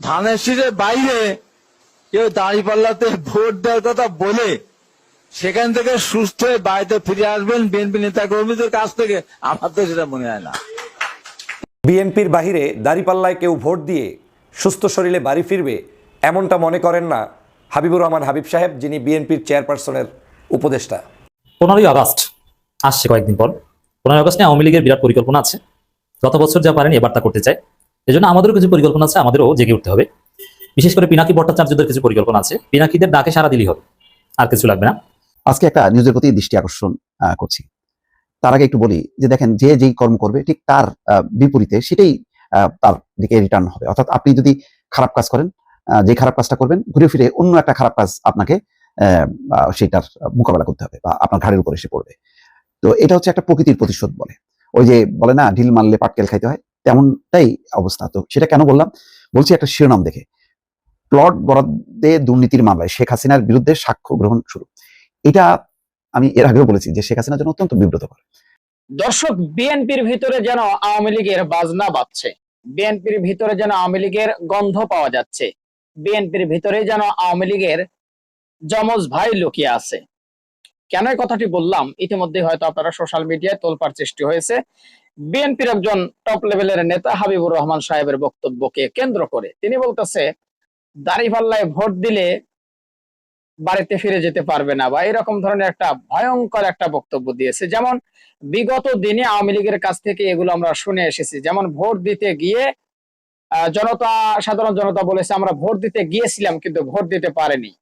ধানের শীষের বাইরে কেউ দাঁড়িপাল্লাতে ভোট দেওয়ার কথা বলে সেখান থেকে সুস্থ হয়ে বাড়িতে ফিরে আসবেন বিএনপি নেতা কর্মীদের কাছ থেকে। আমার তো সেটা মনে হয় না। বিএনপির বাহিরে দাঁড়িপাল্লায় কেউ ভোট দিয়ে সুস্থ শরীরে বাড়ি ফিরবে এমনটা মনে করেন না হাবিবুর রহমান হাবিব সাহেব যিনি বিএনপির চেয়ারপারসনের উপদেষ্টা। পনেরোই আগস্ট আসছে কয়েকদিন পর। পনেরোই আগস্টে আওয়ামী লীগের বিরাট পরিকল্পনা আছে। গত বছর যা পারেন এবার তা করতে চায়। এজন্য আমাদেরও কিছু পরিকল্পনা আছে, আমাদেরও জেগে উঠতে হবে। বিশেষ করে পিনাকি ভট্টাচার্যদের কিছু পরিকল্পনা আছে। পিনাকিদের ডাকে সারা দিলেই হবে, আর কিছু লাগবে না। আজকে একটা নিউজের প্রতি দৃষ্টি আকর্ষণ করছি। তার আগে একটু বলি যে দেখেন, যে যেই কর্ম করবে, ঠিক তার বিপরীতে সেটাই তার দিকে রিটার্ন হবে। অর্থাৎ আপনি যদি খারাপ কাজ করেন যে খারাপ কাজটা করবেন, ঘুরে ফিরে অন্য একটা খারাপ কাজ আপনাকে সেটার মোকাবেলা করতে হবে, বা আপনার ঘাড়ের উপর এসে পড়বে। তো এটা হচ্ছে একটা প্রকৃতির প্রতিশোধ বলে। ওই যে বলে না, ঢিল মারলে পাটকেল খাইতে হয় তেমনটাই অবস্থা। তো সেটা কেন বললাম? বলছি একটা শিরোনাম দেখে। প্লট বরাদ্দে দুর্নীতির মামলায় শেখ হাসিনার বিরুদ্ধে সাক্ষ্য গ্রহণ শুরু। এটা আমি এর আগেও বলেছি যে শেখ হাসিনার জন্য অত্যন্ত বিব্রতকর। দর্শক, বিএনপির ভিতরে যেন আওয়ামী লীগের বাজনা বাজছে। বিএনপির ভিতরে যেন আওয়ামী লীগের গন্ধ পাওয়া যাচ্ছে। বিএনপির ভিতরে যেন আওয়ামী লীগের যমজ ভাই লুকিয়ে আছে। কেন এই কথাটি বললাম? ইতিমধ্যে হয়তো আপনারা সোশ্যাল মিডিয়ায় তোলপার সৃষ্টি হয়েছে। বিএনপির একজন টপ লেভেলের নেতা হাবিবুর রহমান সাহেবের বক্তব্যকে কেন্দ্র করে। তিনি বলতেছে, দাড়িপাল্লায় ভোট দিলে বাড়িতে ফিরে যেতে পারবে না বা এরকম ধরনের একটা ভয়ঙ্কর একটা বক্তব্য দিয়েছে। যেমন, বিগত দিনে আওয়ামী লীগের কাছ থেকে এগুলো আমরা শুনে এসেছি। যেমন, ভোট দিতে গিয়ে জনতা, সাধারণ জনতা বলেছে, আমরা ভোট দিতে গিয়েছিলাম কিন্তু ভোট দিতে পারেনি।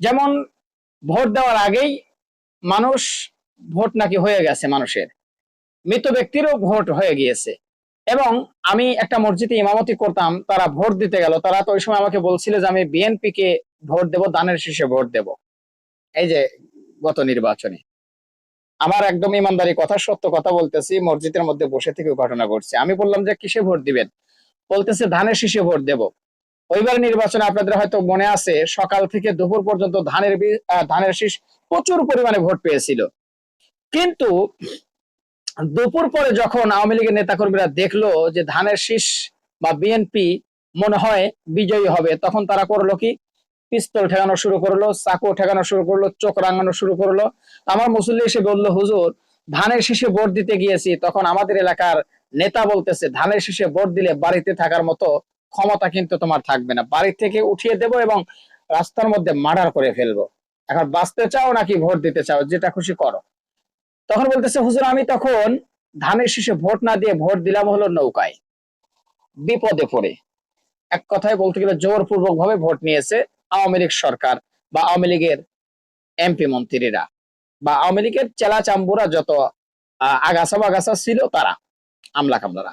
যেমন, ভোট দেওয়ার আগেই মানুষ ভোট নাকি হয়ে গেছে মানুষের। মৃত ব্যক্তিরও ভোট হয়ে গিয়েছে। এবং আমি একটা মসজিদে ইমামতি করতাম, তারা ভোট দিতে গেল। তারা তো ওই সময় আমাকে বলছিল যে আমি বিএনপি কে ভোট দেব, দানের শীষে ভোট দেব। এই যে গত নির্বাচনে। আমার একদম ইমানদারি কথা, সত্য কথা বলতেছি, মসজিদের মধ্যে বসে থেকে ঘটনা ঘটছে। আমি বললাম যে কিসে ভোট দিবেন? বলতেছে ধানের শীষে ভোট দেব। ওইবার নির্বাচনে আপনাদের হয়তো মনে আছে, সকাল থেকে দুপুর পর্যন্ত ধানের ধানের শীষ প্রচুর পরিমাণে ভোট পেয়েছিল। কিন্তু দুপুর পরে যখন আওয়ামী লীগের নেতাকর্মীরা দেখল যে ধানের শীষ বা বিএনপি মনে হয় বিজয়ী হবে, তখন তারা করল কি? পিস্তল ঠেকানো শুরু করল, চাকু ঠেকানো শুরু করল, চোখ রাঙানো শুরু করল। আমার মুসল্লি এসে বলল, হুজুর, ধানের শীষে ভোট দিতে গিয়েছি। তখন আমাদের এলাকার নেতা বলতেছে, ধানের শীষে ভোট দিলে বাড়িতে থাকার মতো ক্ষমতা কিন্তু তোমার থাকবে না। বাড়ি থেকে উঠিয়ে দেব এবং রাস্তার মধ্যে মার্ডার করে ফেলব। এখন বাঁচতে চাও নাকি ভোট দিতে চাও? যেটা খুশি করো। তখন বলতেছে, হুজুর, আমি তখন ধানের শীষে ভোট না দিয়ে ভোট দিলাম হলো নৌকায়। বিপদে পড়ে। এক কথায় বলতে গেলে জোরপূর্বক ভাবে ভোট নিয়েছে আওয়ামী লীগ সরকার বা আওয়ামী লীগের এমপি মন্ত্রীরা বা আওয়ামী লীগের চেলা চাম্বুরা যত আগাছা বাগাছা ছিল তারা, আমলা কামলারা।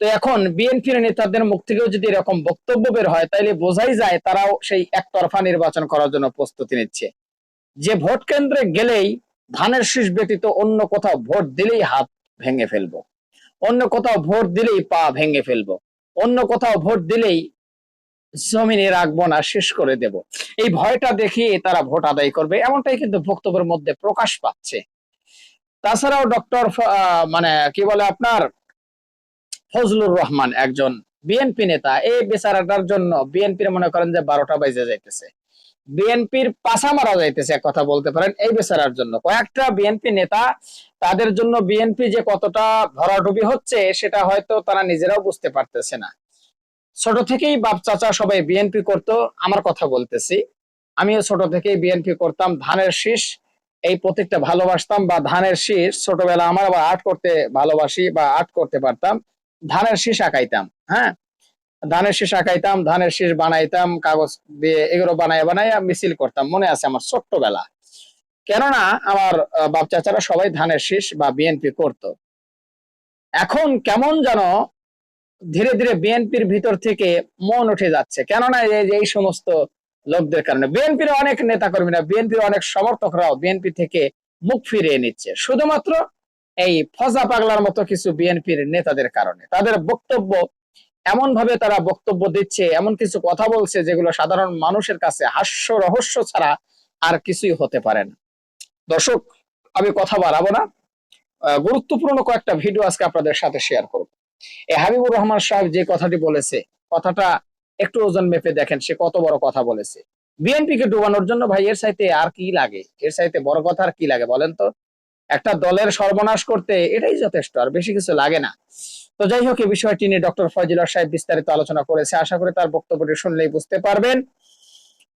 তো এখন বিএনপির নেতাদের মুখ থেকেও যদি এরকম বক্তব্য বের হয়, তাইলে বোঝাই যায় তারাও সেই একতরফা নির্বাচন করার জন্য প্রস্তুতি নিচ্ছে। যে ভোট কেন্দ্রে গেলেই ধানের শীষ ব্যতীত অন্য কোথাও ভোট দিলেই হাত ভেঙে ফেলব। অন্য কোথাও ভোট দিলেই পা ভেঙে ফেলব। অন্য কোথাও ভোট দিলেই জমিনে রাখব না, শেষ করে দেব। এই ভয়টা দেখিয়ে তারা ভোট আদায় করবে, এমনটাই কিন্তু বক্তব্যের মধ্যে প্রকাশ পাচ্ছে। তাছাড়াও ডক্টর মানে কি বলে আপনার ফজলুর রহমান একজন বিএনপি নেতা। এই বেচারাটার জন্য বিএনপির মনে করেন যে বারোটা বাজে যাইতেছে। বিএনপির পাশা মারা যাইতেছে, এক কথা বলতে পারেন, এই বেচারার জন্য। কয়েকটা বিএনপি নেতা তাদের জন্য বিএনপি যে কতটা ভরাডুবি হচ্ছে, সেটা হয়তো তারা নিজেরাও বুঝতে পারতেছে না। ছোট থেকেই বাপ চাচা সবাই বিএনপি করতো, আমার কথা বলতেছি। আমিও ছোট থেকেই বিএনপি করতাম, ধানের শীষ, এই প্রতীকটা ভালোবাসতাম বা ধানের শীষ, ছোটবেলা আমার আবার আর্ট করতে ভালোবাসি বা আর্ট করতে পারতাম। ধানের শীষ আঁকাইতাম হ্যাঁ? ধানের শীষ আঁকাইতাম, ধানের শীষ বানাইতাম, কাগজ দিয়ে এগুলো বানাই বানাই মিছিল করতাম, মনে আছে আমার ছোট্টবেলা। কেননা আমার বাপ চাচারা সবাই ধানের শীষ বা বিএনপি করতো। এখন কেমন যেন ধীরে ধীরে বিএনপির ভিতর থেকে মন উঠে যাচ্ছে। কেননা এই সমস্ত লোকদের কারণে বিএনপির অনেক নেতা কর্মীরা বিএনপির অনেক সমর্থকরাও বিএনপি থেকে মুখ ফিরিয়ে নিচ্ছে। শুধুমাত্র এই ফজা পাগলার মতো কিছু বিএনপির নেতাদের কারণে। তাদের বক্তব্য এমন ভাবে তারা বক্তব্য দিচ্ছে, এমন কিছু কথা বলছে যেগুলো সাধারণ মানুষের কাছে হাস্য, রহস্য ছাড়া আর কিছুই হতে পারে না। দর্শক, আমি কথা বাড়াবো না। গুরুত্বপূর্ণ কয়েকটা ভিডিও আজকে আপনাদের সাথে শেয়ার করব। এই হাবিবুর রহমান সাহেব যে কথাটি বলেছে, কথাটা একটু ওজন মেপে দেখেন, সে কত বড় কথা বলেছে। বিএনপি কে ডুবানোর জন্য ভাই, এর সাইতে আর কি লাগে? এর সাইতে বড় কথা আর কি লাগে বলেন তো? একটা দলের সর্বনাশ করতে এটাই যথেষ্ট, আর বেশি কিছু লাগে না। তো যাই হোক, এই বিষয়টি নিয়ে ডক্টর ফয়জুল্লাহ সাহেব বিস্তারিত আলোচনা করেছে। আশা করি তার বক্তব্যটি শুনলেই বুঝতে পারবেন।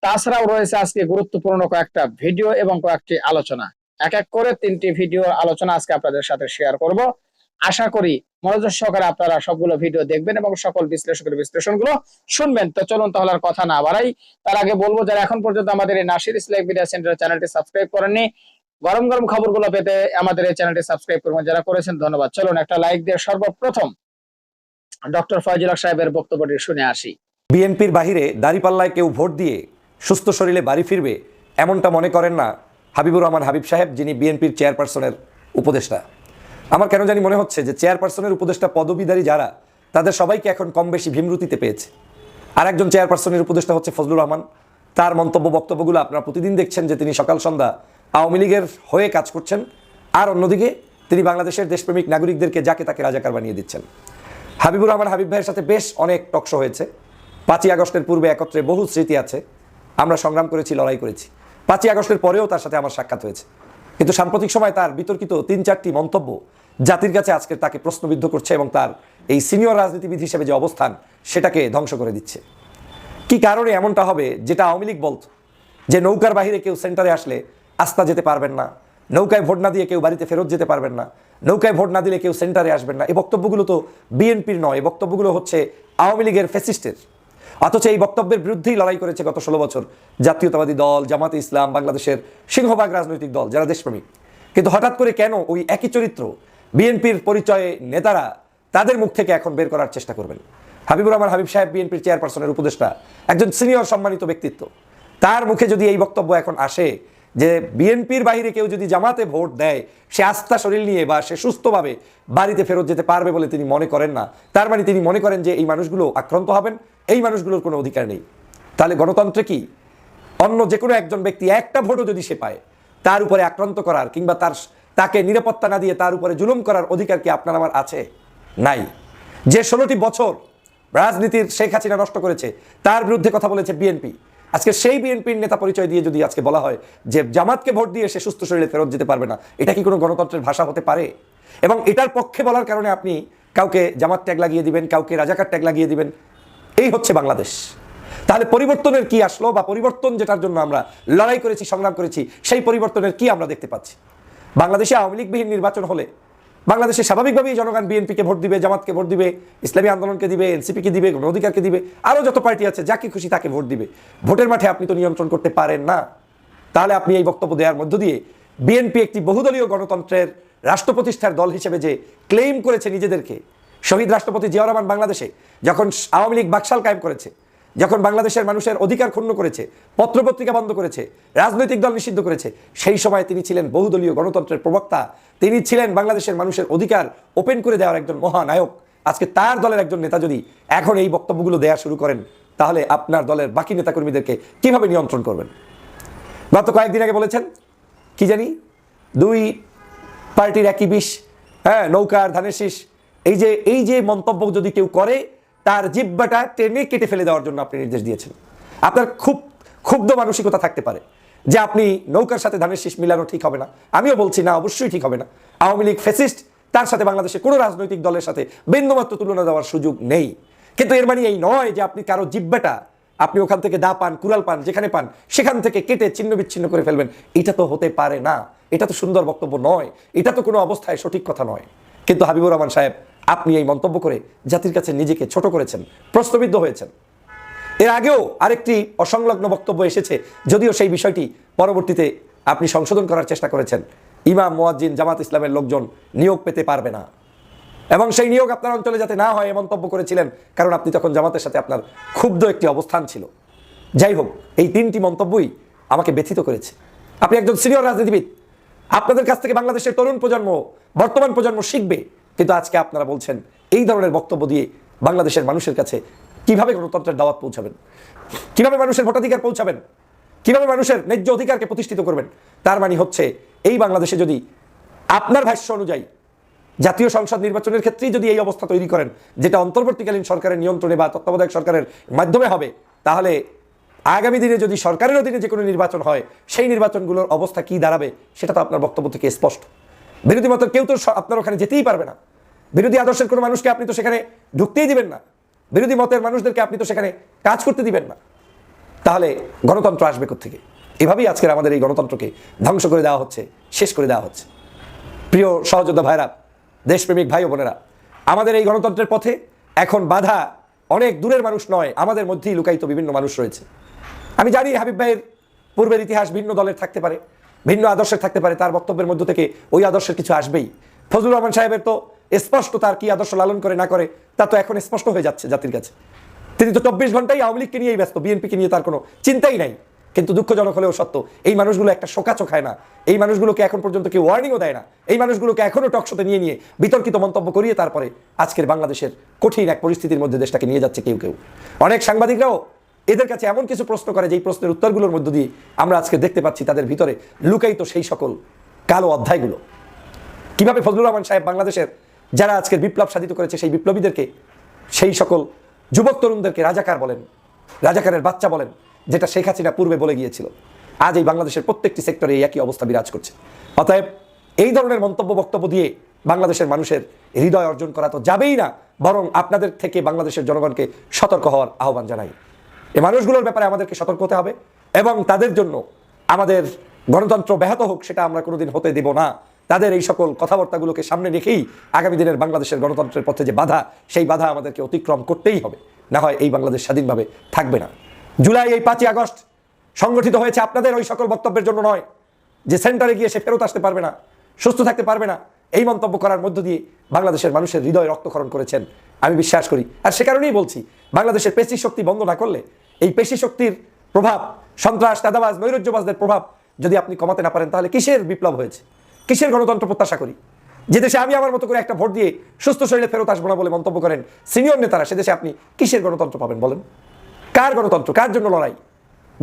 তাছাড়াও রয়েছে আজকে গুরুত্বপূর্ণ কয়েকটা ভিডিও এবং কয়েকটি আলোচনা। এক এক করে তিনটি ভিডিও আলোচনা আজকে আপনাদের সাথে শেয়ার করব। আশা করি মনোযোগ সহকারে আপনারা সবগুলো ভিডিও দেখবেন এবং সকল বিশ্লেষকের বিশ্লেষণগুলো শুনবেন। তো চলুন তাহলে আর কথা না বাড়াই। তার আগে বলব, যারা এখন পর্যন্ত আমাদের এই নাসির ইসলাম মিডিয়া সেন্টার চ্যানেলটি সাবস্ক্রাইব করেননি গরম গরম খবরগুলো পেতে আমাদের এই চ্যানেলটি সাবস্ক্রাইব করবেন যারা করেছেন, ধন্যবাদ। চলুন, একটা লাইক দিয়ে সর্বপ্রথম ডক্টর ফয়জুল সাহেবের বক্তব্যটি শুনে আসি। বিএনপির বাহিরে দাঁড়িপাল্লায় কেউ ভোট দিয়ে সুস্থ শরীরে বাড়ি ফিরবে এমনটা মনে করেন না হাবিবুর রহমান হাবিব সাহেব, যিনি বিএনপির চেয়ারপারসনের উপদেষ্টা। আমার কেন জানি মনে হচ্ছে যে চেয়ারপারসনের উপদেষ্টা পদবীধারী যারা, তাদের সবাইকে এখন কম বেশি ভীমরুতিতে পেয়েছে। আর একজন চেয়ারপারসনের উপদেষ্টা হচ্ছে ফজলুর রহমান। তার মন্তব্য বক্তব্যগুলো আপনারা প্রতিদিন দেখছেন যে তিনি সকাল সন্ধ্যা আওয়ামী লীগের হয়ে কাজ করছেন। আর অন্যদিকে তিনি বাংলাদেশের দেশপ্রেমিক নাগরিকদেরকে যাকে তাকে রাজাকার বানিয়ে দিচ্ছেন। হাবিবুর রহমান হাবিব ভাইয়ের সাথে বেশ অনেক টকশো হয়েছে। পাঁচই আগস্টের পূর্বে একত্রে বহু স্মৃতি আছে। আমরা সংগ্রাম করেছি, লড়াই করেছি। পাঁচই আগস্টের পরেও তার সাথে আমার সাক্ষাৎ হয়েছে। কিন্তু সাম্প্রতিক সময় তার বিতর্কিত তিন চারটি মন্তব্য জাতির কাছে আজকে তাকে প্রশ্নবিদ্ধ করছে এবং তার এই সিনিয়র রাজনীতিবিদ হিসেবে যে অবস্থান, সেটাকে ধ্বংস করে দিচ্ছে। কি কারণে এমনটা হবে, যেটা আওয়ামী লীগ বলত, যে নৌকার বাহিরে কেউ সেন্টারে আসলে আস্থা যেতে পারবেন না। নৌকায় ভোট না দিয়ে কেউ বাড়িতে ফেরত যেতে পারবেন না। নৌকায় ভোট না দিলে কেউ সেন্টারে আসবেন না। এই বক্তব্যগুলো তো বিএনপির নয়, এই বক্তব্যগুলো হচ্ছে আওয়ামী লীগের ফেসিস্টের অথচ এই বক্তব্যের বিরুদ্ধেই লড়াই করেছে গত ষোলো বছর জাতীয়তাবাদী দল, জামাতে ইসলাম, বাংলাদেশের সিংহভাগ রাজনৈতিক দল, যারা দেশপ্রেমিক। কিন্তু হঠাৎ করে কেন ওই একই চরিত্র বিএনপির পরিচয়ে নেতারা তাদের মুখ থেকে এখন বের করার চেষ্টা করবেন? হাবিবুর রহমান, হাবিব সাহেব বিএনপির চেয়ারপারসনের উপদেষ্টা, একজন সিনিয়র সম্মানিত ব্যক্তিত্ব। তার মুখে যদি এই বক্তব্য এখন আসে যে বিএনপির বাইরে কেউ যদি জামাতে ভোট দেয়, সে আস্থা শরীর নিয়ে বা সে সুস্থভাবে বাড়িতে ফেরত যেতে পারবে বলে তিনি মনে করেন না। তার মানে তিনি মনে করেন যে এই মানুষগুলো আক্রান্ত হবেন, এই মানুষগুলোর কোনো অধিকার নেই। তাহলে গণতন্ত্রে কি? অন্য যে কোনো একজন ব্যক্তি একটা ভোটও যদি সে পায়, তার উপরে আক্রান্ত করার কিংবা তার তাকে নিরাপত্তা না দিয়ে তার উপরে জুলুম করার অধিকার কি আপনার আমার আছে? নাই। যে ষোলোটি বছর রাজনীতির শেখ হাসিনা নষ্ট করেছে, তার বিরুদ্ধে কথা বলেছে বিএনপি। আজকে সেই বিএনপির নেতা পরিচয় দিয়ে যদি আজকে বলা হয় যে জামাতকে ভোট দিয়ে সে সুস্থ শরীরে ফেরত যেতে পারবে না, এটা কি কোনো গণতন্ত্রের ভাষা হতে পারে? এবং এটার পক্ষে বলার কারণে আপনি কাউকে জামাত ট্যাগ লাগিয়ে দিবেন, কাউকে রাজাকার ট্যাগ লাগিয়ে দিবেন, এই হচ্ছে বাংলাদেশ। তাহলে পরিবর্তনের কি আসলো বা পরিবর্তন যেটার জন্য আমরা লড়াই করেছি, সংগ্রাম করেছি, সেই পরিবর্তনের কি আমরা দেখতে পাচ্ছি? বাংলাদেশে আওয়ামী লীগবিহীন নির্বাচন হলে বাংলাদেশে স্বাভাবিকভাবেই জনগণ বিএনপিকে ভোট দিবে, জামাতকে ভোট দিবে, ইসলামী আন্দোলনকে দিবে, এনসিপিকে দিবে অধিকারকে দিবে, আরও যত পার্টি আছে, যাকে খুশি তাকে ভোট দিবে। ভোটের মাঠে আপনি তো নিয়ন্ত্রণ করতে পারেন না। তাহলে আপনি এই বক্তব্য দেওয়ার মধ্য দিয়ে বিএনপি একটি বহুদলীয় গণতন্ত্রের রাষ্ট্র প্রতিষ্ঠার দল হিসেবে যে ক্লেইম করেছে নিজেদেরকে, শহীদ রাষ্ট্রপতি জিয়া রহমান বাংলাদেশে, যখন আওয়ামী লীগ বাকশাল কায়েম করেছে যখন বাংলাদেশের মানুষের অধিকার ক্ষুণ্ণ করেছে, পত্রপত্রিকা বন্ধ করেছে, রাজনৈতিক দল নিষিদ্ধ করেছে, সেই সময় তিনি ছিলেন বহুদলীয় গণতন্ত্রের প্রবক্তা। তিনি ছিলেন বাংলাদেশের মানুষের অধিকার ওপেন করে দেওয়ার একজন মহানায়ক। আজকে তার দলের একজন নেতা যদি এখন এই বক্তব্যগুলো দেওয়া শুরু করেন, তাহলে আপনার দলের বাকি নেতাকর্মীদেরকে কীভাবে নিয়ন্ত্রণ করবেন? গত কয়েকদিন আগে বলেছেন, কি জানি, দুই পার্টির একই বিষ হ্যাঁ নৌকার ধানের শীষ। এই যে এই যে মন্তব্য যদি কেউ করে তার জিব্বাটা টেনে কেটে ফেলে দেওয়ার জন্য আপনি নির্দেশ দিয়েছেন। আপনার খুব ক্ষুব্ধ মানসিকতা থাকতে পারে যে আপনি নৌকার সাথে ধানের শীষ মিলানো ঠিক হবে না। আমিও বলছি, না, অবশ্যই ঠিক হবে না। আওয়ামী লীগ ফেসিস্ট তার সাথে বাংলাদেশে কোনো রাজনৈতিক দলের সাথে বিন্দুমাত্র তুলনা দেওয়ার সুযোগ নেই। কিন্তু এর মানে এই নয় যে আপনি কারও জিব্বাটা আপনি ওখান থেকে দা পান, কুড়াল পান, যেখানে পান, সেখান থেকে কেটে ছিন্ন বিচ্ছিন্ন করে ফেলবেন। এটা তো হতে পারে না। এটা তো সুন্দর বক্তব্য নয়। এটা তো কোনো অবস্থায় সঠিক কথা নয়। কিন্তু হাবিবুর রহমান সাহেব আপনি এই মন্তব্য করে জাতির কাছে নিজেকে ছোট করেছেন প্রশ্নবিদ্ধ হয়েছেন। এর আগেও আরেকটি অসংলগ্ন বক্তব্য এসেছে, যদিও সেই বিষয়টি পরবর্তীতে আপনি সংশোধন করার চেষ্টা করেছেন। ইমাম, মোয়াজ্জিন, জামাত ইসলামের লোকজন নিয়োগ পেতে পারবে না। এবং সেই নিয়োগ আপনার অঞ্চলে যাতে না হয়, এ মন্তব্য করেছিলেন, কারণ আপনি তখন জামাতের সাথে আপনার ক্ষুব্ধ একটি অবস্থান ছিল। যাই হোক, এই তিনটি মন্তব্যই আমাকে ব্যথিত করেছে। আপনি একজন সিনিয়র রাজনীতিবিদ, আপনাদের কাছ থেকে বাংলাদেশের তরুণ প্রজন্ম, বর্তমান প্রজন্ম শিখবে। কিন্তু আজকে আপনারা বলছেন, এই ধরনের বক্তব্য দিয়ে বাংলাদেশের মানুষের কাছে কীভাবে গণতন্ত্রের দাওয়াত পৌঁছাবেন? কীভাবে মানুষের ভোটাধিকার পৌঁছাবেন? কীভাবে মানুষের ন্যায্য অধিকারকে প্রতিষ্ঠিত করবেন? তার মানে হচ্ছে, এই বাংলাদেশে যদি আপনার ভাষ্য অনুযায়ী জাতীয় সংসদ নির্বাচনের ক্ষেত্রেই যদি এই অবস্থা তৈরি করেন, যেটা অন্তর্বর্তীকালীন সরকারের নিয়ন্ত্রণে বা তত্ত্বাবধায়ক সরকারের মাধ্যমে হবে, তাহলে আগামী দিনে যদি সরকারের অধীনে যে কোনো নির্বাচন হয়, সেই নির্বাচনগুলোর অবস্থা কি দাঁড়াবে, সেটা তো আপনার বক্তব্য থেকে স্পষ্ট। বিরোধী মত কেউ তো আপনার ওখানে যেতেই পারবে না। বিরোধী আদর্শের কোনো মানুষকে আপনি তো সেখানে ঢুকতেই দিবেন না। বিরোধী মতের মানুষদেরকে আপনি তো সেখানে কাজ করতে দিবেন না। তাহলে গণতন্ত্র আসবে থেকে এভাবেই আজকের আমাদের এই গণতন্ত্রকে ধ্বংস করে দেওয়া হচ্ছে, শেষ করে দেওয়া হচ্ছে। প্রিয় সহযোদ্ধা ভাইরা, দেশপ্রেমিক ভাই বোনেরা, আমাদের এই গণতন্ত্রের পথে এখন বাধা অনেক দূরের মানুষ নয়, আমাদের মধ্যেই লুকায়িত বিভিন্ন মানুষ রয়েছে। আমি জানি হাবিব ভাইয়ের পূর্বের ইতিহাস ভিন্ন দলের থাকতে পারে, ভিন্ন আদর্শের থাকতে পারে, তার বক্তব্যের মধ্য থেকে ওই আদর্শের কিছু আসবেই। ফজলুর রহমান সাহেবের তো স্পষ্ট তার কি আদর্শ লালন করে, না করে, তা তো এখন স্পষ্ট হয়ে যাচ্ছে জাতির কাছে। তিনি তো চব্বিশ ঘন্টাই আওয়ামী লীগকে নিয়েই ব্যস্ত, বিএনপিকে নিয়ে তার কোনো চিন্তাই নাই। কিন্তু দুঃখজনক হলেও সত্য, এই মানুষগুলো একটা শোকা চোখায় না। এই মানুষগুলোকে এখন পর্যন্ত কেউ ওয়ার্নিংও দেয় না। এই মানুষগুলোকে এখনও টকশোতে নিয়ে নিয়ে বিতর্কিত মন্তব্য করিয়ে তারপরে আজকের বাংলাদেশের কঠিন এক পরিস্থিতির মধ্যে দেশটাকে নিয়ে যাচ্ছে কেউ কেউ। অনেক সাংবাদিকরাও এদের কাছে এমন কিছু প্রশ্ন করে, যেই প্রশ্নের উত্তরগুলোর মধ্য দিয়ে আমরা আজকে দেখতে পাচ্ছি তাদের ভিতরে লুকায়িত সেই সকল কালো অধ্যায়গুলো। কীভাবে ফজলুর রহমান সাহেব বাংলাদেশের যারা আজকের বিপ্লব সাধিত করেছে সেই বিপ্লবীদেরকে, সেই সকল যুবক তরুণদেরকে রাজাকার বলেন, রাজাকারের বাচ্চা বলেন, যেটা শেখ হাসিনা পূর্বে বলে গিয়েছিল। আজ এই বাংলাদেশের প্রত্যেকটি সেক্টরে এই একই অবস্থা বিরাজ করছে। অতএব এই ধরনের মন্তব্য, বক্তব্য দিয়ে বাংলাদেশের মানুষের হৃদয় অর্জন করা তো যাবেই না, বরং আপনাদের থেকে বাংলাদেশের জনগণকে সতর্ক হওয়ার আহ্বান জানাই। এই মানুষগুলোর ব্যাপারে আমাদেরকে সতর্ক হতে হবে এবং তাদের জন্য আমাদের গণতন্ত্র ব্যাহত হোক, সেটা আমরা কোনোদিন হতে দেব না। তাদের এই সকল কথাবার্তাগুলোকে সামনে রেখেই আগামী দিনের বাংলাদেশের গণতন্ত্রের পথে যে বাধা, সেই বাধা আমাদেরকে অতিক্রম করতেই হবে। না হয় এই বাংলাদেশ স্বাধীনভাবে থাকবে না। জুলাই, এই পাঁচই আগস্ট সংগঠিত হয়েছে আপনাদের ওই সকল বক্তব্যের জন্য নয়, যে সেন্টারে গিয়ে সে ফেরত আসতে পারবে না, সুস্থ থাকতে পারবে না। এই মন্তব্য করার মধ্য দিয়ে বাংলাদেশের মানুষের হৃদয় রক্তক্ষরণ করেছেন, আমি বিশ্বাস করি। আর সে কারণেই বলছি, বাংলাদেশের পেশি শক্তি বন্ধ না করলে এই পেশি শক্তির প্রভাব, সন্ত্রাস দাদাবাজ নৈরাজ্যবাজদের প্রভাব যদি আপনি কমাতে না পারেন, তাহলে কিসের বিপ্লব হয়েছে? কিসের গণতন্ত্র প্রত্যাশা করি? যে দেশে আমি আমার মতো করে একটা ভোট দিয়ে সুস্থ শরীরে ফেরত আসব না বলে মন্তব্য করেন সিনিয়র নেতারা, সে দেশে আপনি কিসের গণতন্ত্র পাবেন বলেন? কার গণতন্ত্র? কার জন্য লড়াই?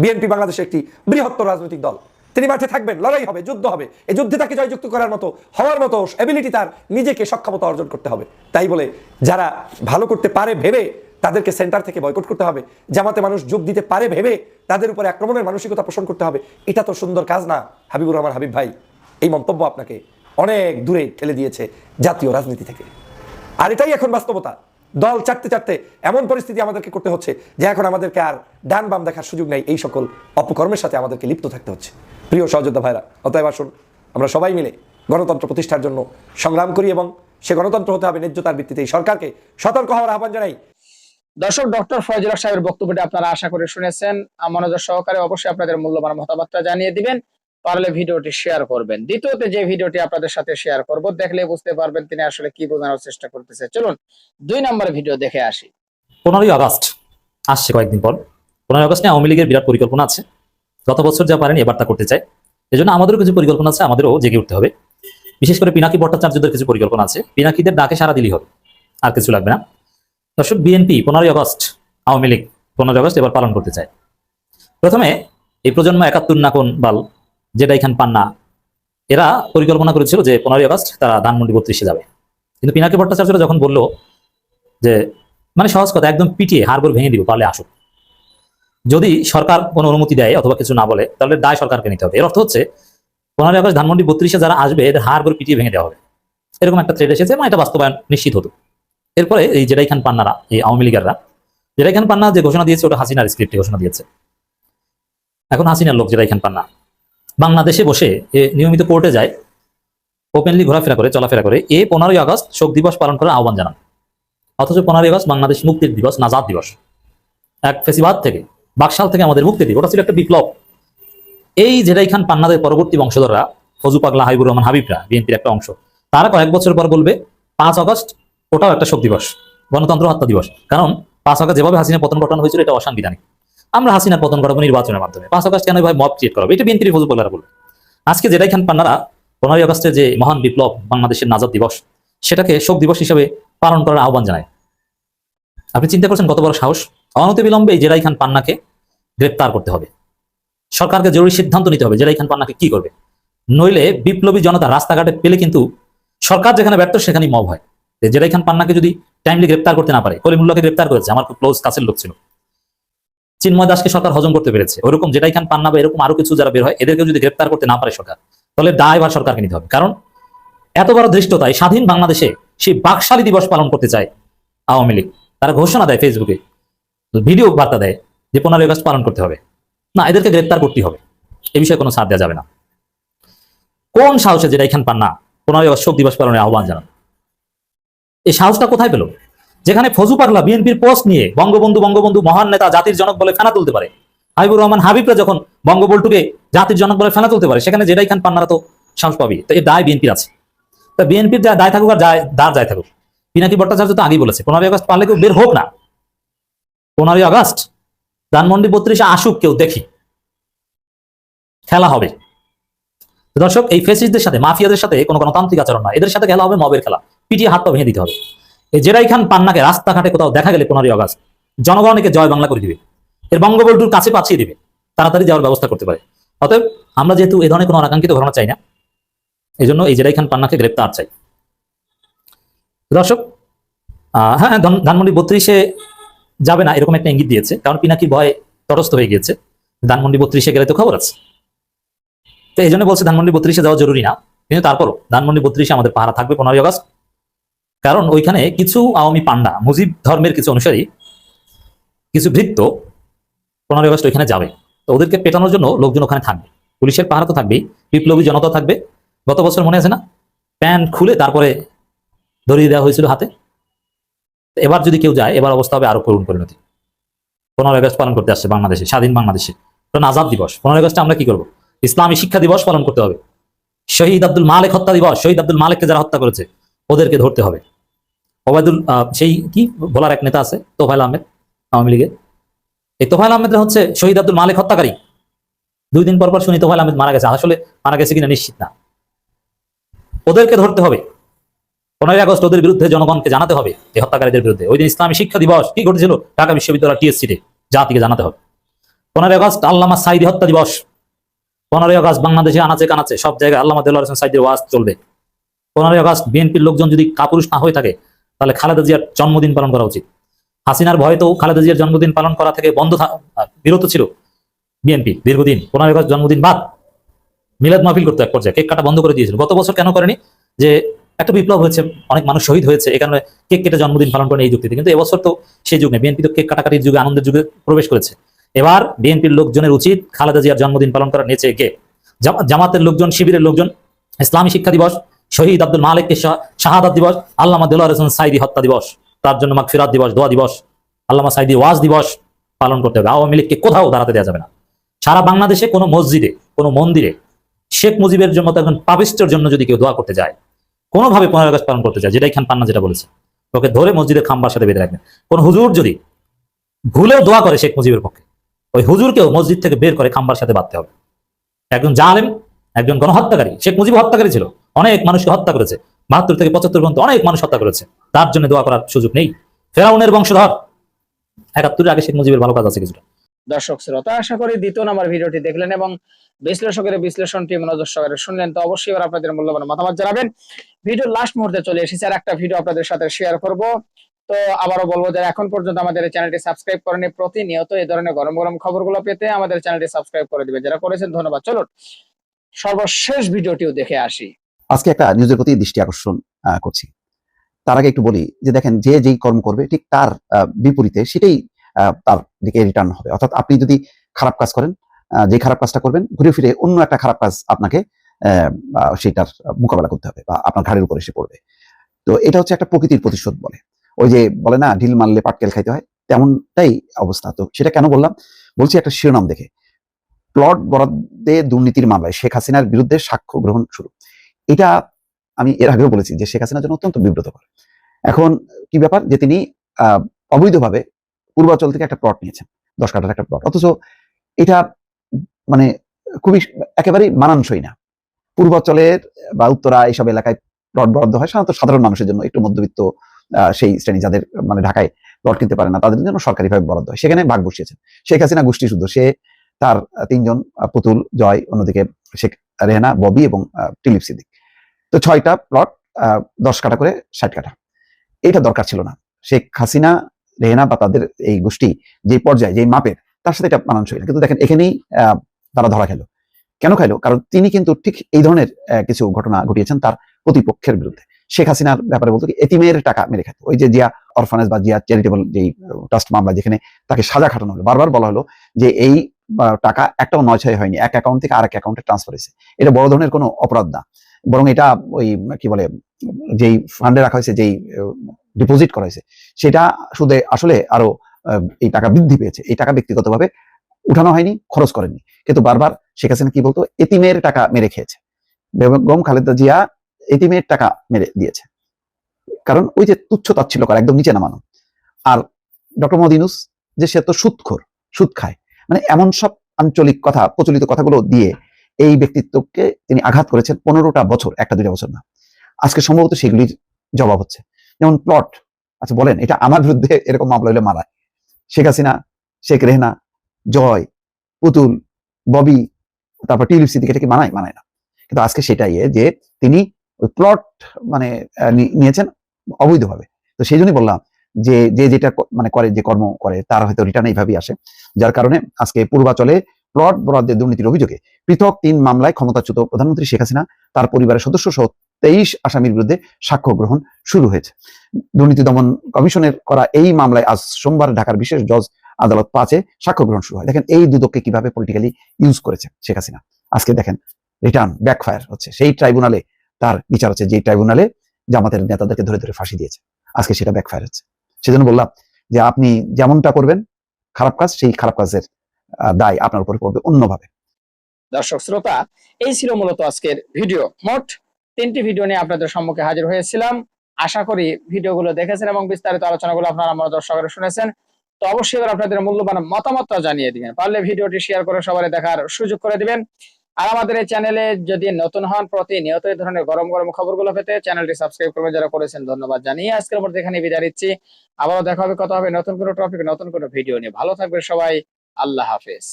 বিএনপি বাংলাদেশের একটি বৃহত্তর রাজনৈতিক দল। তিনি মাঠে থাকবেন, লড়াই হবে, যুদ্ধ হবে। এই যুদ্ধে তাকে জয়যুক্ত করার মতো, হওয়ার মতো এবিলিটি তার নিজেকে সক্ষমতা অর্জন করতে হবে। তাই বলে যারা ভালো করতে পারে ভেবে তাদেরকে সেন্টার থেকে বয়কট করতে হবে। জামাতে মানুষ যোগ দিতে পারে ভেবে তাদের উপরে আক্রমণের মানসিকতা পোষণ করতে হবে। এটা তো সুন্দর কাজ না, হাবিবুর রহমান হাবিব ভাই। এই মন্তব্য আপনাকে অনেক দূরে ঠেলে দিয়েছে জাতীয় রাজনীতি থেকে। আর এটাই এখন বাস্তবতা। দল চাটতে চাটতে এমন পরিস্থিতি আমাদেরকে করতে হচ্ছে যে এখন আমাদেরকে আর ডান বাম দেখার সুযোগ নেই। এই সকল অপকর্মের সাথে আমাদেরকে লিপ্ত থাকতে হচ্ছে। প্রিয় সহযোদ্ধা ভাইরা, অতএব আসুন, আমরা সবাই মিলে গণতন্ত্র প্রতিষ্ঠার জন্য সংগ্রাম করি এবং সে গণতন্ত্র হতে হবে ন্যায্যতার ভিত্তিতে। এই সরকারকে সতর্ক হওয়ার আহ্বান জানাই। দর্শক, ডক্টর ফয়জুল সাহেবের বক্তব্যটি আপনারা আশা করে শুনেছেন। মনোযোগ সহকারে অবশ্যই আপনাদের মূল্যবান মতামতটা জানিয়ে দিবেন। পারলে ভিডিওটি শেয়ার করবেন। দ্বিতীয়তে যে ভিডিওটি আপনাদের সাথে শেয়ার করব, দেখলে বুঝতে পারবেন তিনি আসলে কি বোঝানোর চেষ্টা করতেছে। চলুন, দুই নম্বর ভিডিও দেখে আসি। পনেরোই আগস্ট, আসছে কয়েকদিন পর। পনেরোই আগস্টে আওয়ামী লীগের বিরাট পরিকল্পনা আছে। গত বছর যা পারেনি এবার তা করতে চায় এজন্য আমাদেরও কিছু পরিকল্পনা আছে, আমাদেরও জেগে উঠতে হবে। বিশেষ করে পিনাকি ভট্টাচার্যদের কিছু পরিকল্পনা আছে। পিনাকিদের ডাকে সারা দিলেই হবে, আর কিছু লাগবে না। দর্শক, বিএনপি পনেরোই আগস্ট, আওয়ামী লীগ পনেরোই আগস্ট এবার পালন করতে চায়। প্রথমে এই প্রজন্ম একাত্তর নাকন বাল জেডাই খান পান্না এরা পরিকল্পনা করেছিল যে পনেরোই আগস্ট তারা ধানমন্ডি বত্রিশে যাবে। কিন্তু পিনাকি ভট্টাচার্যরা যখন বলল যে মানে সহজ কথা, একদম পিটিয়ে হাড়গোড় ভেঙে দিব, পারলে আসুক। যদি সরকার কোনো অনুমতি দেয় অথবা কিছু না বলে, তাহলে দায় সরকারকে নিতে হবে। এর অর্থ হচ্ছে, পনেরোই আগস্ট ধানমন্ডি বত্রিশে যারা আসবে, এদের হাড়গোড় পিটিয়ে ভেঙে দেওয়া হবে। এরকম একটা থ্রেড এসেছে এবং এটা বাস্তবায়ন নিশ্চিত হতো। এরপরে এই জেডাই খান পান্নারা এই আওয়ামী লীগাররা জেডাই খান পান্না যে ঘোষণা দিয়েছে, ওটা হাসিনার স্ক্রিপ্টে ঘোষণা দিয়েছে। এখন হাসিনার লোক জেডাই খান পান্না বাংলাদেশে বসে নিয়মিত কোর্টে যায় ওপেনলি ঘোরাফেরা করে, চলাফেরা করে। এ পনেরোই আগস্ট শোক দিবস পালন করার আহ্বান জানান। অথচ পনেরোই আগস্ট বাংলাদেশ মুক্তির দিবস, নাজাদ দিবস। এক ফেসিবাদ থেকে, বাকশাল থেকে আমাদের মুক্তি দিবস। ওটা ছিল একটা বিপ্লব। এই জেডাই খান, পান্নাদের পরবর্তী বংশধররা, ফজু পাগলা, হাবিবুর রহমান হাবিবরা, বিএনপির একটা অংশ, তারা কয়েক বছর পর বলবে, পাঁচ আগস্ট ওটাও একটা শোক দিবস, গণতন্ত্র হত্যা দিবস। কারণ পাঁচ আগস্ট যেভাবে হাসিনা পতন ঘটানো হয়েছিল, এটা অসাংবিধানিক। আমরা হাসিনার পতন ঘটাবো নির্বাচনের মাধ্যমে। পাঁচ আগস্ট কেন ভাই মব ক্রিয়েট করাবো? এটা বিএনপির পাগলারা বলবে। আজকে জেডাই খান পান্নারা, পনেরোই আগস্টের যে মহান বিপ্লব, বাংলাদেশের নাজাদ দিবস, সেটাকে শোক দিবস হিসেবে পালন করার আহ্বান জানায়। আপনি চিন্তা করছেন কত বড় সাহস? অনতি বিলম্বে এই জেরাই খান পান্নাকে গ্রেপ্তার করতে হবে। সরকারকে জরুরি সিদ্ধান্ত নিতে হবে জেরাই খান পান্নাকে কি করবে। নইলে বিপ্লবী জনতা রাস্তাঘাটে পেলে কিন্তু সরকার যেখানে ব্যর্থ সেখানেই মব হয়। জেরাই খান পান্নাকে যদি টাইমলি গ্রেপ্তার করতে না পারে কলিমুল্লাহকে গ্রেপ্তার করেছে, আমার খুব ক্লোজ কাছের লোক ছিল। চিন্ময় দাসকে সরকার হজম করতে পেরেছে। ওরকম জেরাই খান পান্না বা এরকম আরও কিছু যারা বের হয় এদেরকে যদি গ্রেপ্তার করতে না পারে সরকার, তাহলে দায় বা সরকারকে নিতে হবে। কারণ এত বড় দৃষ্টতায় স্বাধীন বাংলাদেশে সেই বাকশালী দিবস পালন করতে চায় আওয়ামী লীগ। তারা ঘোষণা দেয় ফেসবুকে, ভিডিও বার্তা দেয় যে পনেরোই আগস্ট পালন করতে হবে। না, এদেরকে গ্রেপ্তার করতে হবে। এ বিষয়ে কোনো ছাড় দেওয়া যাবে না। কোন সাহসে যেটা এখান পান না, পনেরোই শোক দিবস পালনের আহ্বান জানান। এই সাহসটা কোথায় পেল? যেখানে ফজু পাগলা বিএনপির পোস্ট নিয়ে বঙ্গবন্ধু বঙ্গবন্ধু মহান নেতা জাতির জনক বলে ফেনা তুলতে পারে। হাবিবুর রহমান হাবিবরা যখন বঙ্গবল্টুকে জাতির জনক বলে ফেনা তুলতে পারে, সেখানে যেটাই খান পান্নারা তো সাহস পাবি তো এই দায় বিএনপির আছে। তা বিএনপির যা দায় থাকুক আর যায় দাঁড় যায় থাকুক। পিনাকি ভট্টাচার্য তো আগেই বলেছে, পনেরোই আগস্ট পারলে কেউ বের হোক না। পনেরোই আগস্ট ধানমন্ডি বত্রিশে আসুক, কেউ দেখি। খেলা হবে। দর্শক, এই ফেসিসদের সাথে, মাফিয়াদের সাথে কোনো গণতান্ত্রিক আচরণ না এদের সাথে খেলা হবে, মবের খেলা। পিটিয়ে হাতটা ভেঙে দিতে হবে। এই জেরাই খান পান্নাকে রাস্তাঘাটে কোথাও দেখা গেলে পনেরোই আগস্ট জনগণকে জয় বাংলা করে দিবে। এর বঙ্গবন্ধুর কাছে পাঠিয়ে দিবে তাড়াতাড়ি যাওয়ার ব্যবস্থা করতে পারে। অতএব আমরা যেহেতু এ ধরনের কোনো অনাকাঙ্ক্ষিত ঘটনা চাই না এই জন্য এই জেরাই খান পান্নাকে গ্রেপ্তার চাই। দর্শক হ্যাঁ হ্যাঁ, ধান- ধানমন্ডি বত্রিশে যাবে না এরকম একটা ইঙ্গিত দিয়েছে কারণ পিনাকি ভয় তটস্থ হয়ে গিয়েছে। ধানমন্ডি বত্রিশে গেলে তো খবর আছে। তো এই জন্য বলছে ধানমন্ডি বত্রিশে যাওয়া জরুরি না কিন্তু তারপরও ধানমন্ডি বত্রিশে আমাদের পাহারা থাকবে পনেরোই আগস্ট। কারণ ওইখানে কিছু আওয়ামী পান্ডা মুজিব ধর্মের কিছু অনুসারী, কিছু ভৃত্য পনেরোই আগস্ট ওইখানে যাবে। তো ওদেরকে পেটানোর জন্য লোকজন ওখানে থাকবে। পুলিশের পাহারা তো থাকবেই, বিপ্লবী জনতা থাকবে। গত বছর মনে আছে না? প্যান্ট খুলে তারপরে ধরিয়ে দেওয়া হয়েছিল হাতে। এবার যদি কেউ যায়, এবার অবস্থা হবে আরও করুণ পরিণতি। পনেরোই আগস্ট পালন করতে আসছে বাংলাদেশে, স্বাধীন বাংলাদেশে। আজাদ দিবস। পনেরোই আগস্টে আমরা কি করব? ইসলামী শিক্ষা দিবস পালন করতে হবে। শহীদ আব্দুল মালিক হত্যা দিবস। শহীদ আব্দুল মালিককে যারা হত্যা করেছে ওদেরকে ধরতে হবে। ওবায়দুল সেই কি ভোলার এক নেতা আছে তোফাইল আহমেদ, আওয়ামী লীগের। এই তোফাইল আহমেদরা হচ্ছে শহীদ আব্দুল মালিক হত্যাকারী। দুই দিন পর পর শুনি তোফাইল আহমেদ মারা গেছে। আসলে মারা গেছে কিনা নিশ্চিত না। ওদেরকে ধরতে হবে। পনেরোই আগস্ট ওদের বিরুদ্ধে জনগণকে জানাতে হবে, এই হত্যাকারীদের বিরুদ্ধে। ওই দিন ইসলামী শিক্ষা দিবস, কি ঘটেছিল? ঢাকা বিশ্ববিদ্যালয় টিএসসিতে জাতিকে জানাতে হবে। পনেরোই আগস্ট আল্লামা সাইদি হত্যা দিবস। পনেরোই আগস্ট বাংলাদেশে আনাচে কানাচে, সব জায়গায় আল্লামা দেলোয়ার হোসেন সাইদের ওয়াজ চলবে। পনেরোই আগস্ট বিএনপির লোকজন যদি কাপুরুষ না হয়ে থাকে, তাহলে খালেদা জিয়ার জন্মদিন পালন করা উচিত। হাসিনার ভয়ে তো খালেদা জিয়ার জন্মদিন পালন করা থেকে বন্ধ বিরত ছিল বিএনপি দীর্ঘদিন। পনেরোই আগস্ট জন্মদিন বাদ। মিলাদ মাহফিল করতে এক পর্যায়ে। কেক কাটা বন্ধ করে দিয়েছিল। গত বছর কেন করেনি? যে একটা বিপ্লব হয়েছে, অনেক মানুষ শহীদ হয়েছে কারণে কেক কেটে জন্মদিন পালন করেন এই যুক্তিতে। কিন্তু এবছর তো সেই যুগ বিএনপি তো কেক কাটাকাটির যুগে, আনন্দের যুগে প্রবেশ করেছে। এবার বিএনপির লোকজনের উচিত খালেদা জিয়ার জন্মদিন পালন করার নেচে কে জামাতের লোকজন, শিবিরের লোকজন, ইসলামী শিক্ষা দিবস শহীদ আব্দুল মালিককে শাহ- শাহাদাত দিবস, আল্লামা দেলোয়ার হোসেন সাইদি হত্যা দিবস, তার জন্য মাগ ফিরাত দিবস, দোয়া দিবস, আল্লামা সাইদি ওয়াজ দিবস পালন করতে হবে। আওয়ামী লীগকে কোথাও দাঁড়াতে দেওয়া যাবে না। সারা বাংলাদেশে কোনো মসজিদে, কোনো মন্দিরে শেখ মুজিবের জন্য তখন পাবিষ্টর জন্য যদি কেউ দোয়া করতে যায়, কোনোভাবে পনেরো আগস্ট পালন করতে চায় যেটাই খান পান্না যেটা বলেছে। ওকে ধরে মসজিদের খাম্বার সাথে বেঁধে রাখবেন। কোন হুজুর যদি ভুলেও দোয়া করে শেখ মুজিবের পক্ষে, ওই হুজুরকেও মসজিদ থেকে বের করে খাম্বার সাথে বাঁধতে হবে। একজন জালেম, একজন গণহত্যাকারী, শেখ মুজিব হত্যাকারী ছিল। অনেক মানুষকে হত্যা করেছে। বাহাত্তর থেকে পঁচাত্তর পর্যন্ত অনেক মানুষ হত্যা করেছে। তার জন্য দোয়া করার সুযোগ নেই। ফেরাউনের বংশধর। একাত্তরের আগে শেখ মুজিবের ভালো কাজ আছে কিছুটা। দর্শক, শ্রোতা, আশা করি দ্বিতীয় নাম্বার ভিডিওটি দেখলেন এবং বিশ্লেষকের বিশ্লেষণটি মনোযোগ সহকারে শুনলেন। তো অবশ্যই এবার আপনাদের মূল্যবান মতামত জানাবেন। ভিডিও লাস্ট মুহূর্তে চলে এসেছে আর একটা ভিডিও আপনাদের সাথে শেয়ার করব। তো আবারও বলব যারা এখন পর্যন্ত আমাদের চ্যানেলটি সাবস্ক্রাইব করেনি প্রতিনিয়ত এই ধরনের গরম গরম খবরগুলো পেতে আমাদের চ্যানেলটি সাবস্ক্রাইব করে দিবেন। যারা করেছেন ধন্যবাদ। চলুন, সর্বশেষ ভিডিওটিও দেখে আসি। আজকে একটা নিউজের প্রতি দৃষ্টি আকর্ষণ করছি। তার আগে একটু বলি যে দেখেন, যে যেই কর্ম করবে, ঠিক তার বিপরীতে সেটাই তার দিকে রিটার্ন হবে। অর্থাৎ আপনি যদি খারাপ কাজ করেন যে খারাপ কাজটা করবেন, ঘুরে ফিরে অন্য একটা খারাপ কাজ আপনাকে সেটার মোকাবেলা করতে হবে বা আপনার ঘাড়ের উপর এসে পড়বে। তো এটা হচ্ছে একটা প্রকৃতির প্রতিশোধ বলে। ওই যে বলে না, ঢিল মারলে পাটকেল খাইতে হয়, তেমনটাই অবস্থা। তো সেটা কেন বললাম? বলছি একটা শিরোনাম দেখে। প্লট বরাদ্দে দুর্নীতির মামলায় শেখ হাসিনার বিরুদ্ধে সাক্ষ্য গ্রহণ শুরু। এটা আমি এর আগেও বলেছি যে শেখ হাসিনার জন্য অত্যন্ত বিব্রতকর। এখন কি ব্যাপার? যে তিনি অবৈধভাবে পূর্বাঞ্চল থেকে একটা প্লট নিয়েছেন, দশ কাঠার একটা প্লট অথচ এটা মানে খুবই একেবারেই মানানসই না। পূর্বাঞ্চলের বা উত্তরা এইসব এলাকায় প্লট বরাদ্দ হয় সাধারণত সাধারণ মানুষের জন্য, একটু মধ্যবিত্ত সেই শ্রেণি যাদের মানে ঢাকায় প্লট কিনতে পারে না, তাদের জন্য সরকারিভাবে বরাদ্দ হয়। সেখানে ভাগ বসিয়েছেন। শেখ হাসিনা গোষ্ঠী শুদ্ধ সে তার তিনজন পুতুল, জয়, অন্যদিকে শেখ রেহানা, ববি এবং টিলিপ সিদ্দিক। তো ছয়টা প্লট দশ কাটা করে ষাট কাটা এটা দরকার ছিল না। শেখ হাসিনা, রেহেনা বা তাদের এই গোষ্ঠী যে পর্যায়ে, যে মাপের, তার সাথে এটা মানানসই কিন্তু দেখেন, এখানেই তারা ধরা খেলো কেন খাইলো? কারণ তিনি কিন্তু ঠিক এই ধরনের কিছু ঘটনা ঘটিয়েছেন তার প্রতিপক্ষের বিরুদ্ধে। শেখ হাসিনার ব্যাপারে বলতো এতিমের টাকা মেরে খেত ওই যে জিয়া অরফানেজ বা জিয়া চ্যারিটেবল যেই ট্রাস্ট মামলা যেখানে তাকে সাজা খাটানো হলো। বারবার বলা হলো যে এই টাকা একটাও নয় ছয় হয়নি, এক অ্যাকাউন্ট থেকে আরেক অ্যাকাউন্টে ট্রান্সফার হয়েছে। এটা বড় ধরনের কোনো অপরাধ না। বরং এটা ওই, কি বলে, যেই ফান্ডে রাখা হয়েছে, যেই ডিপোজিট করা হয়েছে, সেটা সুদে আসলে আরও এই টাকা বৃদ্ধি পেয়েছে। এই টাকা ব্যক্তিগতভাবে উঠানো হয়নি, খরচ করেনি। কিন্তু বারবার শেখ হাসিনা কি বলতো, এতিমের টাকা মেরে খেয়েছে। বেগম খালেদা জিয়া এতিমের টাকা মেরে দিয়েছে। কারণ ওই যে তুচ্ছ তাচ্ছিল্য করা একদম নিচে নামানো। আর ডক্টর ইউনুস যে সে তো সুদখোর সুদ খায়। মানে এমন সব আঞ্চলিক কথা, প্রচলিত কথাগুলো দিয়ে এই ব্যক্তিত্বকে তিনি আঘাত করেছেন পনেরোটা বছর, একটা দুইটা বছর না। আজকে সম্ভবত সেগুলির জবাব হচ্ছে। যেমন প্লট আচ্ছা বলেন, এটা আমার বিরুদ্ধে এরকম মামলা হলে মানায় শেখ হাসিনা, শেখ রেহনা, জয়, পুতুল, ববি, তারপর টিউলিপ সিদ্দিক, এটা কি মানায়? মানায় না। কিন্তু আজকে সেটাই যে তিনি ওই প্লট মানে নিয়েছেন অবৈধভাবে। তো সেই জন্যই বললাম যে যে যেটা মানে করে, যে কর্ম করে, তার হয়তো রিটার্ন এইভাবেই আসে। যার কারণে আজকে পূর্বাচলে প্লট বরাদ্দের দুর্নীতির অভিযোগে পৃথক তিন মামলায় ক্ষমতাচ্যুত প্রধানমন্ত্রী শেখ হাসিনা, তার পরিবারের সদস্য সহ তেইশ আসামির বিরুদ্ধে সাক্ষ্য গ্রহণ শুরু হয়েছে। দুর্নীতি দমন কমিশনের করা এই মামলায় আজ সোমবার ঢাকার বিশেষ জজ আদালত পাঁচে সাক্ষ্য গ্রহণ শুরু হয়। দেখেন, এই দুদককে কীভাবে পলিটিক্যালি ইউজ করেছে শেখ হাসিনা। আজকে দেখেন রিটার্ন ব্যাকফায়ার হচ্ছে। সেই ট্রাইব্যুনালে তার বিচার হচ্ছে যে ট্রাইব্যুনালে জামাতের নেতাদেরকে ধরে ধরে ফাঁসি দিয়েছে। আজকে সেটা ব্যাকফায়ার হচ্ছে। সেজন্য বললাম যে আপনি যেমনটা করবেন, খারাপ কাজ, সেই খারাপ কাজের দায় আপনার উপরে পড়বে অন্যভাবে। দর্শক শ্রোতা, এই ছিল মূলত আজকের ভিডিও। মোট তিনটি ভিডিও নিয়ে আপনাদের সম্মুখে হাজির হয়েছিলাম। আশা করি ভিডিওগুলো দেখেছেন এবং বিস্তারিত আলোচনাগুলো আপনারা আমার দর্শকরা শুনেছেন। তো অবশ্যই এবার আপনাদের মূল্যবান মতামতটা জানিয়ে দিবেন। পারলে ভিডিওটি শেয়ার করে সবাই দেখার সুযোগ করে দিবেন। আর আমাদের এই চ্যানেলে যদি নতুন হন প্রতিনিয়ত এই ধরনের গরম গরম খবরগুলো পেতে চ্যানেলটি সাবস্ক্রাইব করবেন। যারা করেছেন, ধন্যবাদ জানিয়ে আজকের মধ্যে এখানে বিদায় দিচ্ছি আবারও দেখা হবে, কথা হবে নতুন কোনো টপিক নতুন কোনো ভিডিও নিয়ে। ভালো থাকবে সবাই। আল্লাহ হাফেজ।